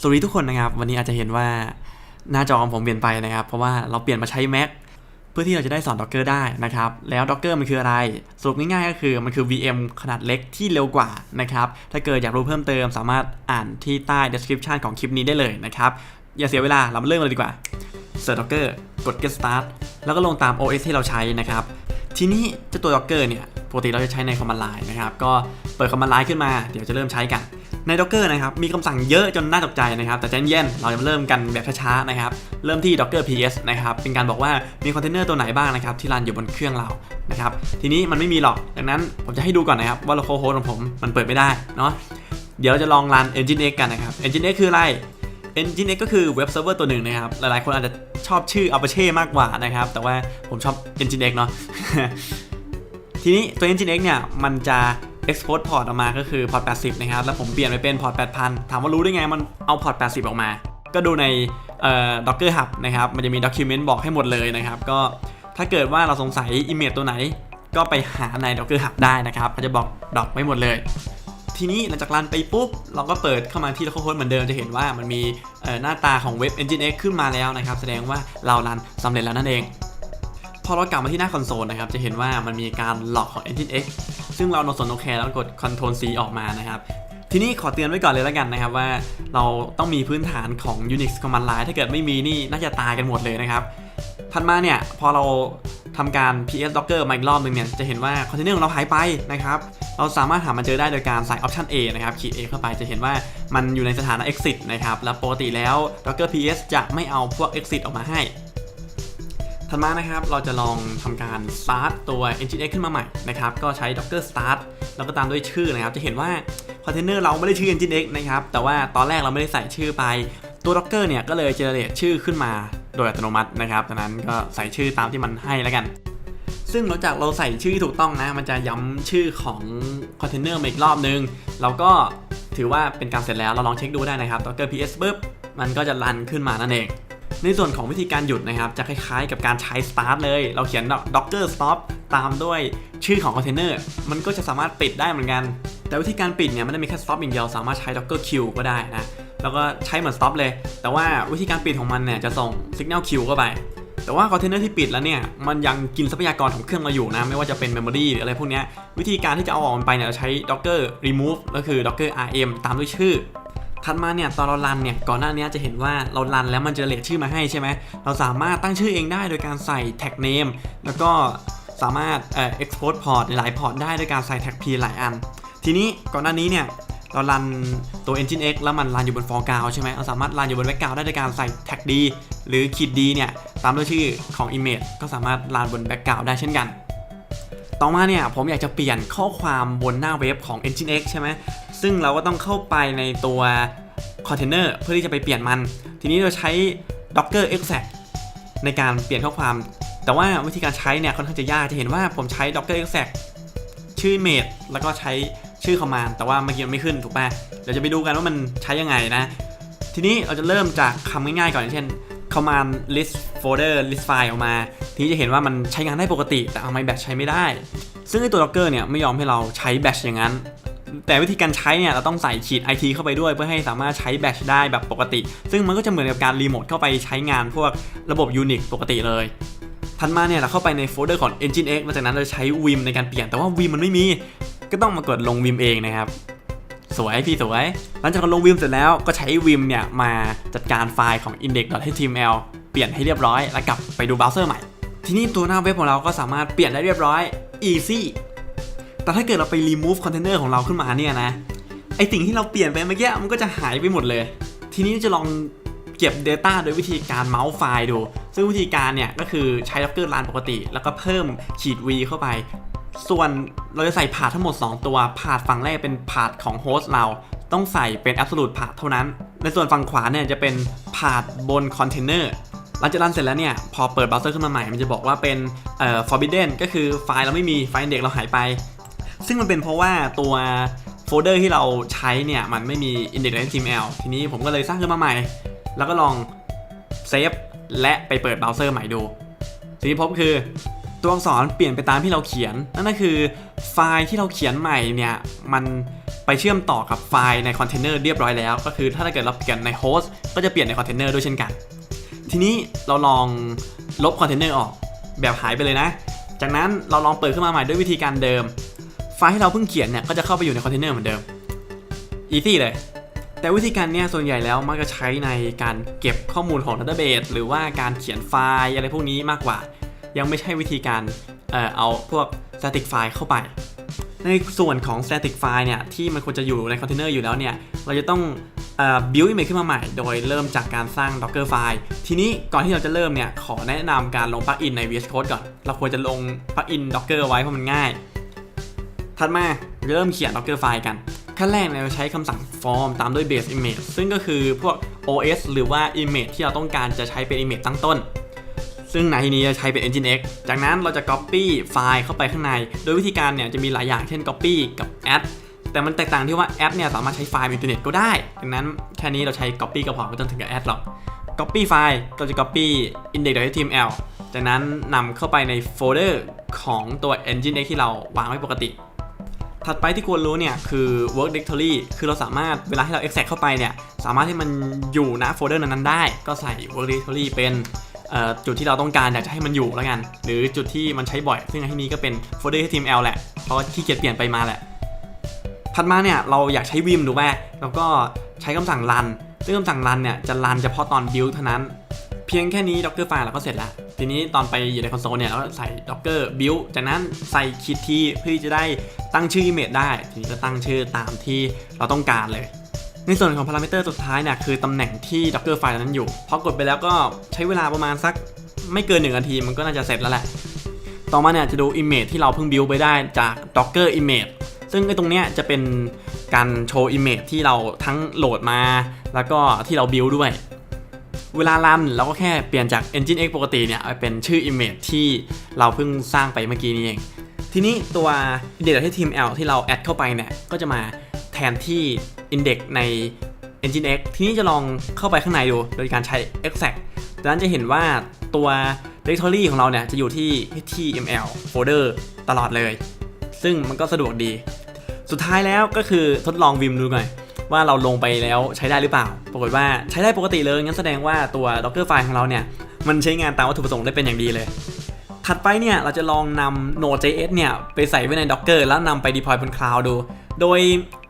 สวัสดีทุกคนนะครับ วันนี้อาจจะเห็นว่าหน้าจอของผมเปลี่ยนไปนะครับ เพราะว่าเราเปลี่ยนมาใช้ Mac เพื่อที่เราจะได้สอน Docker ได้นะครับ แล้ว Docker มันคืออะไร สรุปง่ายๆก็คือมันคือ VM ขนาดเล็กที่เร็วกว่านะครับ ถ้าเกิดอยากรู้เพิ่มเติมสามารถอ่านที่ใต้ description ของคลิปนี้ได้เลยนะครับ อย่าเสียเวลาเรามาเริ่มกันเลยดีกว่าเสิร์ช Docker กด get start แล้วก็ลงตาม OS ที่เราใช้นะครับ ทีนี้เจ้าตัว Docker เนี่ยปกติเราจะใช้ใน command line นะครับ ก็เปิด command line ขึ้นมา เดี๋ยวจะเริ่มใช้กัน ใน Docker นะครับมีคำสั่งเยอะจนน่าตกใจนะครับ แต่ใจเย็นเราจะเริ่มกันแบบช้าๆนะครับ เริ่มที่ Docker PS นะครับ เป็นการบอกว่ามีคอนเทนเนอร์ตัวไหนบ้างนะครับ ที่รันอยู่บนเครื่องเรานะครับ ทีนี้มันไม่มีหรอกดังนั้นผมจะให้ดูก่อนนะครับว่า localhost ของผมมันเปิดไม่ได้เนาะเดี๋ยวเราจะลองรัน Nginx กันนะครับ Nginx คืออะไร Nginx ก็คือเว็บเซิร์ฟเวอร์ตัวหนึ่งนะครับ หลายๆคนอาจจะชอบชื่อ Apache มากกว่านะครับ แต่ว่าผมชอบ Nginx เนาะทีนี้ตัว Nginx เนี่ยมันจะ export port ออกมาก็คือ port 80 นะครับ แล้วผมเปลี่ยนไปเป็น port 8000 ถามว่ารู้ได้ไงมันเอา port 80 ออกมา ก็ดูในเอ่อ Docker Hub นะครับ มันจะมี document บอกให้หมดเลยนะครับ ก็ถ้าเกิดว่าเราสงสัย image ตัวไหน ก็ไปหาใน Docker Hub ได้นะครับมันจะบอกดอกไว้หมดเลย ทีนี้หลังจากรันไปปุ๊บ เราก็เปิดเข้ามาที่ localhost เหมือนเดิมจะเห็นว่ามันมีหน้าตาของเว็บ Nginx ขึ้นมาแล้วนะครับ แสดงว่าเรารันสำเร็จแล้วนั่นเอง พอเรากลับมาที่หน้าคอนโซลนะครับ จะเห็นว่ามันมีการหลอกของ Nginx ซึ่งเราโนสนโอเคแล้วกด Ctrl C ออกมานะครับทีนี้ขอเตือนไว้ก่อนเลยแล้วกันนะครับว่าเราต้องมีพื้นฐานของ Unix Command Line ถ้าเกิดไม่มีนี่น่าจะตายกันหมดเลยนะครับถัดมาเนี่ยพอเราทำการ ps docker มาอีกรอบหนึงเนี่ยจะเห็นว่าคอนเทนเนอร์ของเราหายไปนะครับเราสามารถหามันเจอได้โดยการใส่ option A นะครับขีด A เข้าไปจะเห็นว่ามันอยู่ในสถานะ exit นะครับแล้วปกติแล้ว docker ps จะไม่เอาพวก exit ออกมาให้ ถัดมานะครับเราจะลองทำการ start ตัว nginx ขึ้นมาใหม่นะครับก็ใช้ docker start แล้วก็ตามด้วยชื่อนะครับ จะเห็นว่าคอนเทนเนอร์เราไม่ได้ชื่อ nginx นะครับแต่ว่าตอนแรกเราไม่ได้ใส่ชื่อไปตัว docker เนี่ยก็เลย generate ชื่อขึ้นมาโดยอัตโนมัตินะครับดังนั้นก็ใส่ชื่อตามที่มันให้แล้วกัน ซึ่งหลังจากเราใส่ชื่อที่ถูกต้องนะ มันจะย้ำชื่อของคอนเทนเนอร์มาอีกรอบนึงเราก็ถือว่าเป็นการเสร็จแล้วเราลองเช็คดูได้นะครับ docker ps ปุ๊บมันก็จะรันขึ้นมานั่นเอง ในส่วนของวิธีการหยุดนะครับ จะคล้ายๆ กับการใช้ start เลย เราเขียน docker stop ตามด้วยชื่อของคอนเทนเนอร์มันก็จะสามารถปิดได้เหมือนกัน แต่วิธีการปิดเนี่ยไม่ได้มีแค่ stop อย่างเดียวสามารถใช้ docker queue ก็ได้นะแล้วก็ใช้เหมือน stop เลย แต่ว่าวิธีการปิดของมันเนี่ยจะส่ง signal queue เข้าไปแต่ว่าคอนเทนเนอร์ที่ปิดแล้วเนี่ยมันยังกินทรัพยากรของเครื่องเราอยู่นะ ไม่ว่าจะเป็น memory หรืออะไรพวกนี้วิธีการที่จะเอาออกมันไปเนี่ยเราใช้ docker remove ก็คือ docker rm ตามด้วยชื่อ ถัดมาเนี่ยตอนเรารันเนี่ยก่อนหน้านี้จะเห็นว่าเรารันแล้วมันจะเรทชื่อมาให้ใช่ไหมเราสามารถตั้งชื่อเองได้โดยการใส่ tag name แล้วก็สามารถเอ่อ export port หลายพอร์ตได้โดยการใส่ tag p หลายอัน ทีนี้ก่อนหน้านี้เนี่ยเรารันตัว Nginx แล้วมันรันอยู่บน foreground ใช่ไหมเราสามารถรันอยู่บน background ได้โดยการใส่ tag d หรือขีด d เนี่ยตามด้วยชื่อของ image ก็สามารถรันบน background ได้เช่นกัน ต่อมาเนี่ยผมอยากจะเปลี่ยนข้อความบนหน้าเว็บของ Nginx ใช่ไหม ซึ่งเราก็ต้องเข้าไปในตัวคอนเทนเนอร์เพื่อที่จะไปเปลี่ยนมัน ทีนี้เราใช้ docker exec ในการเปลี่ยนข้อความ แต่ว่าวิธีการใช้เนี่ยค่อนข้างจะยากจะเห็นว่าผมใช้ docker exec ชื่อ image แล้วก็ใช้ชื่อ command แต่ว่าเมื่อกี้มันไม่ขึ้นถูกป่ะเดี๋ยวจะไปดูกันว่ามันใช้ยังไงนะ ทีนี้เราจะเริ่มจากคำง่ายๆก่อนเช่น command list folder list file ออกมา ทีนี้จะเห็นว่ามันใช้งานได้ปกติ แต่เอาไมแบตใช้ไม่ได้ ซึ่งไอตัว docker เนี่ยไม่ยอมให้เราใช้แบตอย่างนั้น แต่วิธีการใช้เนี่ยเราต้องใส่ขีด IT เข้าไปด้วยเพื่อให้สามารถใช้แบตได้แบบปกติ ซึ่งมันก็จะเหมือนกับการรีโมทเข้าไปใช้งานพวกระบบ Unix ปกติเลยถัดมาเนี่ยเราเข้าไปในโฟลเดอร์ของ engine x หลังจากนั้นเราใช้ Vim ในการเปลี่ยนแต่ว่า Vim มันไม่มี ก็ต้องมากดลง Vim เองนะครับสวยพี่สวย หลังจากลง Vim เสร็จแล้วก็ใช้ Vim เนี่ยมาจัดการไฟล์ของ index.html เปลี่ยนให้เรียบร้อย แล้วกลับไปดูเบราว์เซอร์ใหม่ ทีนี้ตัวหน้าเว็บของเราก็สามารถเปลี่ยนได้เรียบร้อย easy แต่ถ้าเกิดเราไป remove container ของเราขึ้นมาเนี่ยนะ ไอสิ่งที่เราเปลี่ยนไปเมื่อกี้มันก็จะหายไปหมดเลย ทีนี้จะลองเก็บ Data โดยวิธีการเมาส์ไฟล์ดู ซึ่งวิธีการเนี่ยก็คือใช้ Docker Run ปกติ แล้วก็เพิ่มขีด v เข้าไป ส่วนเราจะใส่พาร์ททั้งหมด 2 ตัวพาร์ทฝั่งแรกเป็นพาร์ทของโฮสต์เรา ต้องใส่เป็น absolute พาร์ทเท่านั้น ในส่วนฝั่งขวาเนี่ยจะเป็นพาร์ทบนคอนเทนเนอร์หลังจากรันเสร็จแล้วเนี่ย พอเปิดเบราว์เซอร์ขึ้นมาใหม่ มันจะบอกว่าเป็นเอ่อ forbidden ก็คือไฟล์เราไม่มีไฟล์เด็กเราหายไป ซึ่งมันเป็นเพราะว่าตัวโฟลเดอร์ที่เราใช้เนี่ย มันไม่มี index.html ทีนี้ผมก็เลยสร้างขึ้นมาใหม่ แล้วก็ลองเซฟและไปเปิดเบราว์เซอร์ใหม่ดูสิ่งที่พบคือตัวอักษรเปลี่ยนไปตามที่เราเขียน นั่นก็คือไฟล์ที่เราเขียนใหม่เนี่ย มันไปเชื่อมต่อกับไฟล์ในคอนเทนเนอร์เรียบร้อยแล้ว ก็คือถ้าเกิดเราเปลี่ยนในโฮสต์ก็จะเปลี่ยนในคอนเทนเนอร์ด้วยเช่นกัน ทีนี้เราลองลบคอนเทนเนอร์ออกแบบหายไปเลยนะ จากนั้นเราลองเปิดขึ้นมาใหม่ด้วยวิธีการเดิม ไฟล์ที่เราเพิ่งเขียนเนี่ยก็จะเข้าไปอยู่ในคอนเทนเนอร์เหมือนเดิมอีซี่เลย แต่วิธีการเนี้ยส่วนใหญ่แล้วมักจะใช้ในการเก็บข้อมูลของ Database หรือว่าการเขียนไฟล์อะไรพวกนี้มากกว่า ยังไม่ใช่วิธีการเอ่อเอาพวก static file เข้าไป ในส่วนของ static file เนี่ยที่มันควรจะอยู่ในคอนเทนเนอร์อยู่แล้วเนี่ยเราจะต้องเอ่อ build image ขึ้นมาใหม่ โดยเริ่มจากการสร้าง docker file ทีนี้ก่อนที่เราจะเริ่มเนี่ยขอแนะนำการลง plugin ใน VS Code ก่อน เราควรจะลง plugin docker ไว้เพราะมันง่าย ถัดมาเริ่มเขียน docker file กัน ขั้นแรกเนี่ยเราใช้คำสั่ง form ตามด้วย base image ซึ่งก็คือพวก OS หรือว่า image ที่เราต้องการจะใช้เป็น image ตั้งต้น ซึ่งในที่นี้จะใช้เป็น Engine X จากนั้นเราจะ copy ไฟล์เข้าไปข้างใน โดยวิธีการเนี่ยจะมีหลายอย่างเช่น copy กับ add แต่มันแตกต่างที่ว่า add เนี่ยสามารถใช้ไฟล์อินเทอร์เน็ตก็ได้ ดังนั้นแค่นี้เราใช้ copy ก็พอไม่ต้องถึงกับ add หรอก copy ไฟล์เราจะ copy index.html จากนั้นนำเข้าไปในโฟลเดอร์ของตัว Engine X ที่เราวางไว้ปกติ ถัดไปที่ควรรู้เนี่ยคือ work directory คือเราสามารถเวลาที่เรา extract เข้าไปเนี่ยสามารถให้มันอยู่ณโฟลเดอร์นั้นๆได้ ก็ใส่ work directory เป็นจุดที่เราต้องการอยากจะให้มันอยู่แล้วกัน หรือจุดที่มันใช้บ่อย ซึ่งในที่นี้ก็เป็นโฟลเดอร์ HTML แหละเพราะว่าขี้เกียจเปลี่ยนไปมาแหละถัดมาเนี่ยเราอยากใช้ vim ดูไหมแล้วก็ใช้คำสั่ง run ซึ่งคำสั่ง run เนี่ยจะ run เฉพาะตอน build เท่านั้น เพียงแค่นี้ docker file เราก็เสร็จแล้ว ทีนี้ตอนไปอยู่ในคอนโซลเนี่ยเราก็ใส่ docker build จากนั้นใส่คิดที่เพื่อที่จะได้ตั้งชื่อ image ได้ ทีนี้ก็ตั้งชื่อตามที่เราต้องการเลยในส่วนของพารามิเตอร์สุดท้ายเนี่ยคือตำแหน่งที่ docker file นั้นอยู่พอกดไปแล้วก็ใช้เวลาประมาณสักไม่เกิน1นาทีมันก็น่าจะเสร็จแล้วแหละ ต่อมาเนี่ยจะดู image ที่เราเพิ่ง build ไปได้จาก docker image ซึ่งไอ้ตรงเนี้ยจะเป็นการโชว์ image ที่เราทั้งโหลดมา แล้วก็ที่เรา build ด้วย เวลารันเราก็แค่เปลี่ยนจาก Engine X ปกติเนี่ยไปเป็นชื่อ image ที่เราเพิ่งสร้างไปเมื่อกี้นี้เอง ทีนี้ตัว index.html ที่เราแอดเข้าไปเนี่ยก็จะมาแทนที่ index ใน Engine X ทีนี้จะลองเข้าไปข้างในดูโดยการใช้ exact ดังนั้นจะเห็นว่าตัว directory ของเราเนี่ยจะอยู่ที่ html folder ตลอดเลย ซึ่งมันก็สะดวกดี สุดท้ายแล้วก็คือทดลองวิมดูหน่อย ว่าเราลงไปแล้วใช้ได้หรือเปล่า ปรากฏว่าใช้ได้ปกติเลยงั้นแสดงว่าตัว docker file ของเราเนี่ยมันใช้งานตามวัตถุประสงค์ได้เป็นอย่างดีเลย ถัดไปเนี่ยเราจะลองนำ Node.js เนี่ยไปใส่ไว้ใน Docker แล้วนำไป deploy บน cloud ดู โดย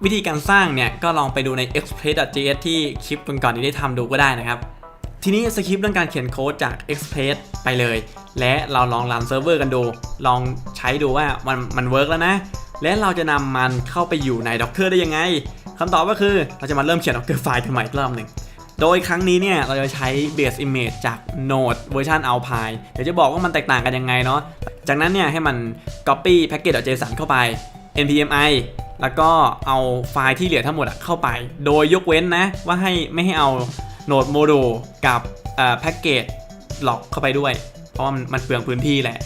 วิธีการสร้างเนี่ยก็ลองไปดูใน express.js ที่คลิปก่อนๆนี้ได้ทำดูก็ได้นะครับ ทีนี้สคริปต์เรื่องการเขียนโค้ดจาก Express ไปเลย และเราลองรันเซิร์ฟเวอร์กันดู ลองใช้ดูว่ามันมันเวิร์กแล้วนะ และเราจะนำมันเข้าไปอยู่ใน Docker ได้ยังไง คำตอบก็คือเราจะมาเริ่มเขียน Docker ไฟล์กันใหม่อีกรอบหนึ่งโดยครั้งนี้เนี่ยเราจะใช้ base image จาก Node เวอร์ชัน Alpine เดี๋ยวจะบอกว่ามันแตกต่างกันยังไงเนาะ จากนั้นเนี่ยให้มัน copy package.json เข้าไป npmi แล้วก็เอาไฟล์ที่เหลือทั้งหมดเข้าไป โดยยกเว้นนะ ว่าให้ไม่ให้เอา Node module กับเอ่อ package หลอกเข้าไปด้วย เพราะว่ามันมันเปลืองพื้นที่แหละ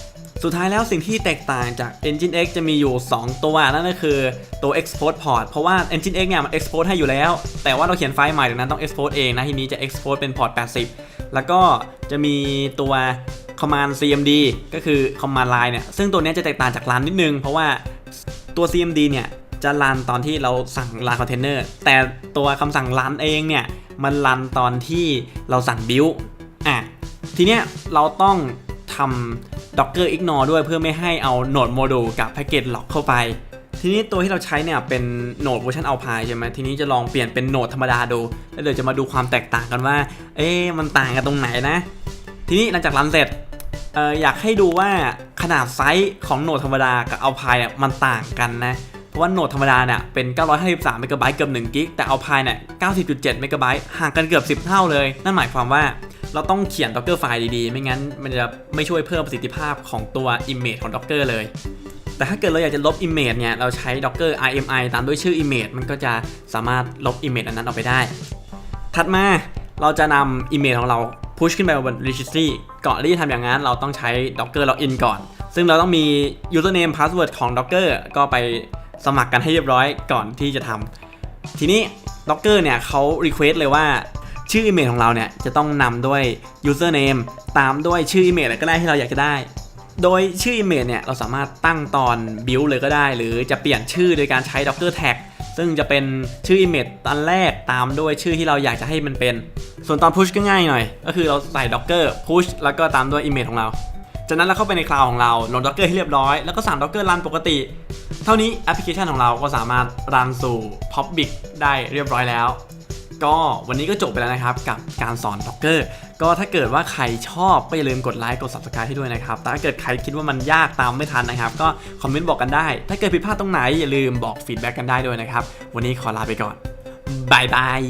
สุดท้ายแล้วสิ่งที่แตกต่างจาก Engine X จะมีอยู่ 2 ตัวนั่นก็คือตัว export port เพราะว่า Engine X เนี่ยมัน export ให้อยู่แล้ว แต่ว่าเราเขียนไฟล์ใหม่ดังนั้นต้อง export เองนะ ทีนี้จะ export เป็น port 80 แล้วก็จะมีตัว command cmd ก็คือ command line เนี่ยซึ่งตัวนี้จะแตกต่างจาก run นิดนึง เพราะว่าตัว cmd เนี่ยจะรันตอนที่เราสั่งรันคอนเทนเนอร์แต่ตัวคำสั่งรันเองเนี่ยมันรันตอนที่เราสั่ง build อะทีเนี้ยเราต้องทำ docker ignore ด้วยเพื่อไม่ให้เอา node module กับ package lock เข้าไป ทีนี้ตัวที่เราใช้เนี่ยเป็น node เวอร์ชัน alpine ใช่ไหมทีนี้จะลองเปลี่ยนเป็น node ธรรมดาดู แล้วเดี๋ยวจะมาดูความแตกต่างกันว่า เอ๊ะมันต่างกันตรงไหนนะ ทีนี้หลังจากรันเสร็จออยากให้ดูว่าขนาดไซส์ของโหนดธรรมดากับ Alpine เนี่ยมันต่างกันนะเพราะว่าโหนดธรรมดาเนี่ยเป็น 953เมกะไบต์เกือบ1กิก แต่ Alpine เนี่ย 90.7เมกะไบต์ห่างกันเกือบ 10 เท่าเลย นั่นหมายความว่า เราต้องเขียน Docker ไฟล์ดีๆ ไม่งั้นมันจะไม่ช่วยเพิ่มประสิทธิภาพของตัว image ของ Docker เลย แต่ถ้าเกิดเราอยากจะลบ image เนี่ย เราใช้ docker rmi ตามด้วยชื่อ image มันก็จะสามารถลบ image อันนั้นออกไปได้ ถัดมาเราจะนำ image ของเรา push ขึ้นไปบน registry ก่อนที่จะทำอย่างนั้น เราต้องใช้ docker login ก่อน ซึ่งเราต้องมี username password ของ docker ก็ไปสมัครกันให้เรียบร้อยก่อนที่จะทำทีนี้ docker เนี่ยเขา request เลยว่า ชื่อ image ของเราเนี่ยจะต้องนำด้วย username ตามด้วยชื่อ image อะไรก็ได้ที่เราอยากจะได้ โดยชื่อ image เนี่ยเราสามารถตั้งตอน build เลยก็ได้ หรือจะเปลี่ยนชื่อโดยการใช้ docker tag ซึ่งจะเป็นชื่อ image อันแรกตามด้วยชื่อที่เราอยากจะให้มันเป็น ส่วนตอน push ก็ง่ายหน่อย ก็คือเราใส่ docker push แล้วก็ตามด้วย image ของเรา จากนั้นเราเข้าไปในคลาวด์ของเราโหลด docker ให้เรียบร้อย แล้วก็สั่ง docker run ปกติ เท่านี้แอปพลิเคชันของเราก็สามารถรันสู่ public ได้เรียบร้อยแล้ว ก็วันนี้ก็จบไปแล้วนะครับกับการสอนพ็อกเกอร์ก็ถ้าเกิดว่าใครชอบก็อย่าลืมกดไลค์กด subscribe ให้ด้วยนะครับ แต่ถ้าเกิดใครคิดว่ามันยากตามไม่ทันนะครับ ก็คอมเมนต์บอกกันได้ ถ้าเกิดผิดพลาดตรงไหนอย่าลืมบอกฟีดแบ็กกันได้ด้วยนะครับ วันนี้ขอลาไปก่อนบายบาย